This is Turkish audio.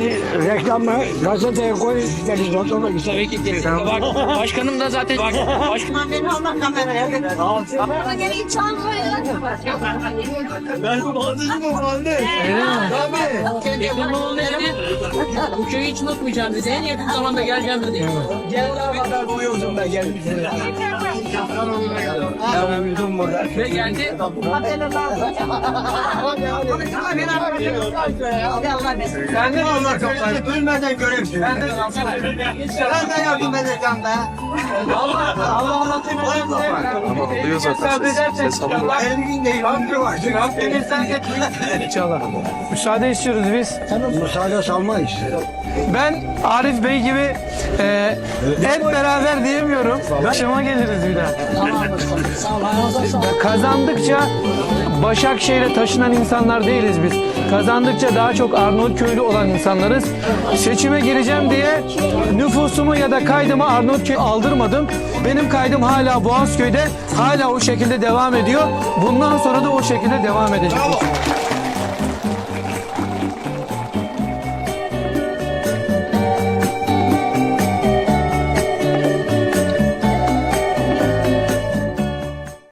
Yani reklamı gazeteye koy, televizyonda güzel. Kesinlikle. Bak, başkanım da zaten bak, başkanım Beni Allah kameraya Bana gene hiç çalmıyor. Ekrem İmamoğlu ne dedi? Bu köyü hiç unutmayacağım dedi. En yakın zamanda geleceğim dedi. Gel daha kadar buluyorsun da gelmişsin. Ya uyudum burada. Ve geldi. Benden Allah kaplar. Ölmeden görevsin. Ben de yardım edeceğim be. Allah Allah anlatayım. Ama oluyor zaten ses. Ses alıyor. Elin değil. Hakkı var. Elinizden Müsaade istiyoruz biz. Müsaade salmayız. Ben Arif Bey gibi e, hep beraber diyemiyorum. Başıma geliriz bir daha. Kazandıkça Başakşehir'e taşınan insanlar değiliz biz. Kazandıkça daha çok Arnavutköylü olan insanlarız. Seçime gireceğim diye nüfusumu ya da kaydımı Arnavutköy aldırmadım. Benim kaydım hala Boğazköy'de. Hala o şekilde devam ediyor. Bundan sonra da o şekilde devam edecek.